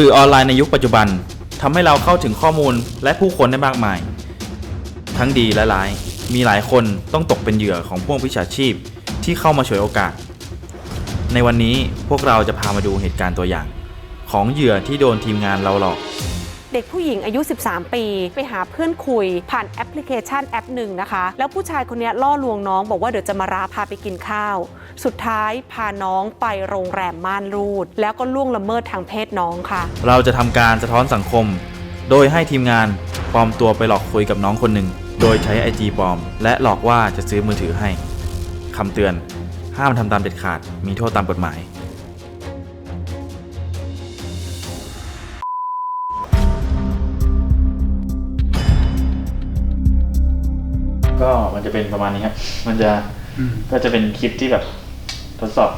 สื่อออนไลน์ในยุคปัจจุบันทำให้เราเข้าถึงข้อมูลและผู้คนได้มากมาย ทั้งดีและร้าย มีหลายคนต้องตกเป็นเหยื่อของพวกวิชาชีพที่เข้ามาฉวยโอกาส ในวันนี้พวกเราจะพามาดูเหตุการณ์ตัวอย่าง ของเหยื่อที่โดนทีมงานเราหลอก เด็กผู้หญิงอายุ 13 ปี ไปหาเพื่อนคุย ผ่านแอปพลิเคชันแอปหนึ่งนะคะ แล้วผู้ชายคนนี้ล่อลวงน้องบอกว่าเดี๋ยวจะมารับพาไปกินข้าว สุดท้ายพาน้องไปโรงแรมม่านรูด แล้วก็ล่วงละเมิดทางเพศน้องค่ะ เราจะทำการสะท้อนสังคม โดยให้ทีมงานปลอมตัวไปหลอกคุยกับน้องคนหนึ่ง โดยใช้ IG ปลอม และหลอกว่าจะซื้อมือถือให้คำเตือน ห้ามทำตามเด็ดขาด มีโทษตามกฎหมาย ก็มันจะเป็นประมาณนี้ครับ มันจะก็จะเป็นคลิปที่แบบทดสอบ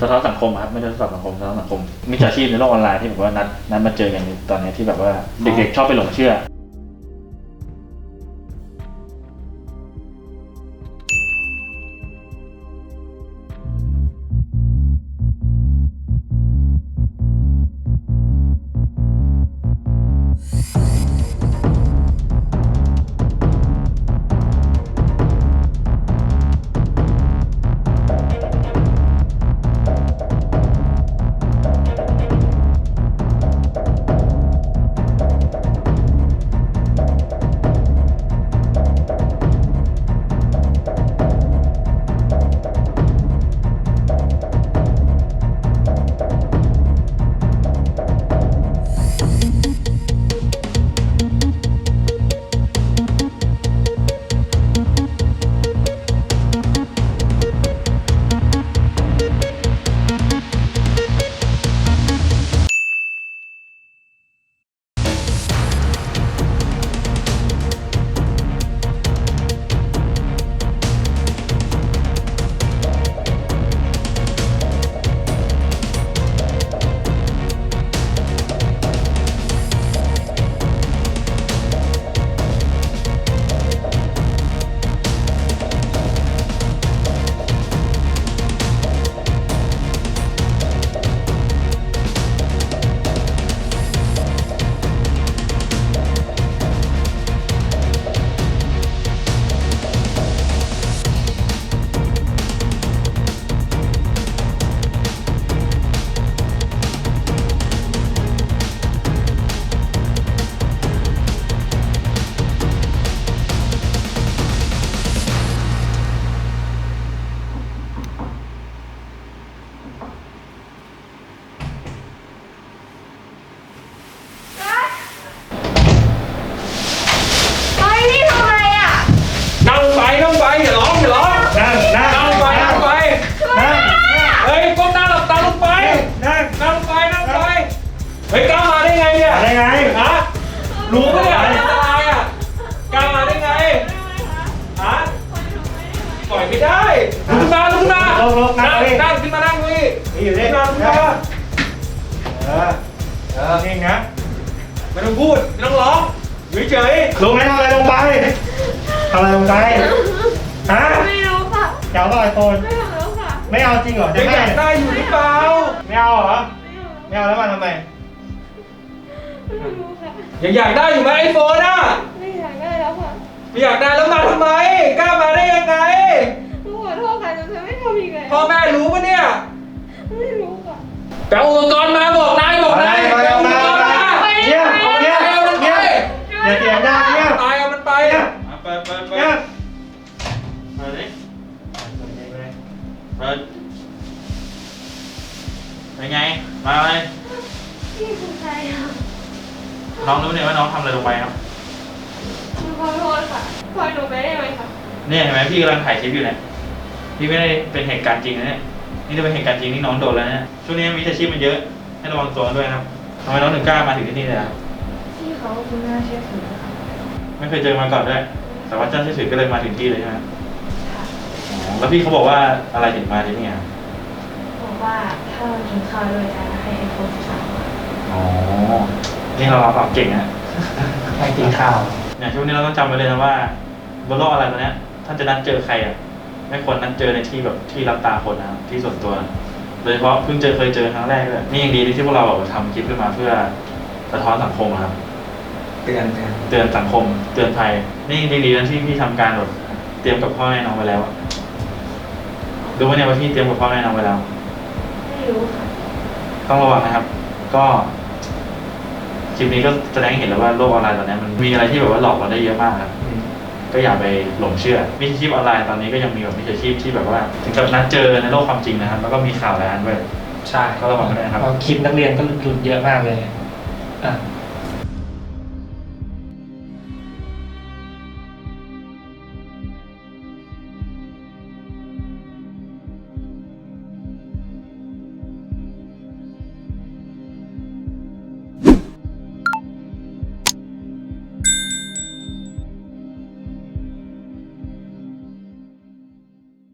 สะท้อนสังคมอะครับไม่ได้ทดสอบสังคมสะท้อนสังคมมิจฉาชีพในโลกออนไลน์ที่แบบว่านัดนัดมาเจอกันตอนนี้ที่แบบว่าเด็กๆชอบไปหลงเชื่อ ออเออนิ่งนะ ไม่ต้องพูด ไม่ต้องร้องอยู่เฉยลงไหมทำอะไรลงไปทำอะไรลงไปฮะไม่รู้ค่ะจะเอาอะไรโฟนไม่รู้ค่ะไม่เอาจริงเหรอๆจะยังให้อยากได้อยู่หรือเปล่าไม่เอาเหรอไม่รู้ไม่เอาแล้วมาทำไมไม่รู้ค่ะยังอยากได้อยู่ไหมไอโฟนอะไม่อยากได้แล้วค่ะไม่อยากได้แล้วมาทำไม ไงมาอะไรพี่คือใครอะน้องรู้เนี่ยว่าน้องทำอะไรลงไปครับ หนูขอโทษค่ะปล่อยหนูไปได้ไหมคะเนี่ยเห็นไหมพี่กำลังถ่ายคลิปอยู่เนี่ยพี่ไม่ได้เป็นเหตุการณ์จริงนะเนี่ยนี่จะเป็นเหตุการณ์จริงที่น้องโดนแล้วเนี่ยช่วงนี้มิจฉาชีพมันเยอะให้ระวังตัวกันด้วยนะครับทำไมน้องถึงกล้ามาถึงที่นี่เลยครับพี่เขาคุณน่าเชื่อถือค่ะไม่เคยเจอมาก่อนด้วย แต่ว่าเจ้าเชื่อถือก็เลยมาถึงที่เลยใช่ไหมอ๋อแล้วพี่เขาบอกว่าอะไรถึงมาที่นี่ครับบอก ว่าถ้าเรากินข้าวด้วยกันให้ไอโฟนสามอ๋อ นี่เรารับความเก่งนะให้กินข้าว เนี่ยช่วงนี้เราต้องจำไว้เลยนะว่าบนโลกอะไรตัวเนี้ย ถ้าจะนัดเจอใครอะ ไม่ควรนัดเจอในที่แบบที่รับตาคนนะครับที่ส่วนตัวโดยเฉพาะเพิ่งเจอเคยเจอครั้งแรกด้วยนี่ยังดีที่พวกเราแบบทำคลิปขึ้นมาเพื่อสะท้อนสังคมอะครับ เตือนเตือนเตือนสังคม เตือนภัย นี่ยังดีนะที่พี่ทำการแบบเตรียมกับพ่อแม่น้องไปแล้วอะดูว่าเนี่ยว่าพี่เตรียมกับพ่อแม่น้องไปแล้วไม่ รู้ค่ะ ต้องระวังนะครับ ก็คลิปนี้ก็แสดงให้เห็นแล้วว่าโลกออนไลน์ตอนนี้มันมีอะไรที่แบบว่าหลอกเราได้เยอะมากครับอืมก็อย่าไปหลงเชื่อมิจฉาชีพออนไลน์ตอนนี้ก็ยังมีแบบมิจฉาชีพที่แบบว่าถึงกับนัดเจอในโลกความจริงนะครับ แล้วก็มีข่าวหลายอันด้วย ใช่ก็ระวังด้วยนะครับ เอาคลิปนักเรียนก็หลุดเยอะมากเลยอะ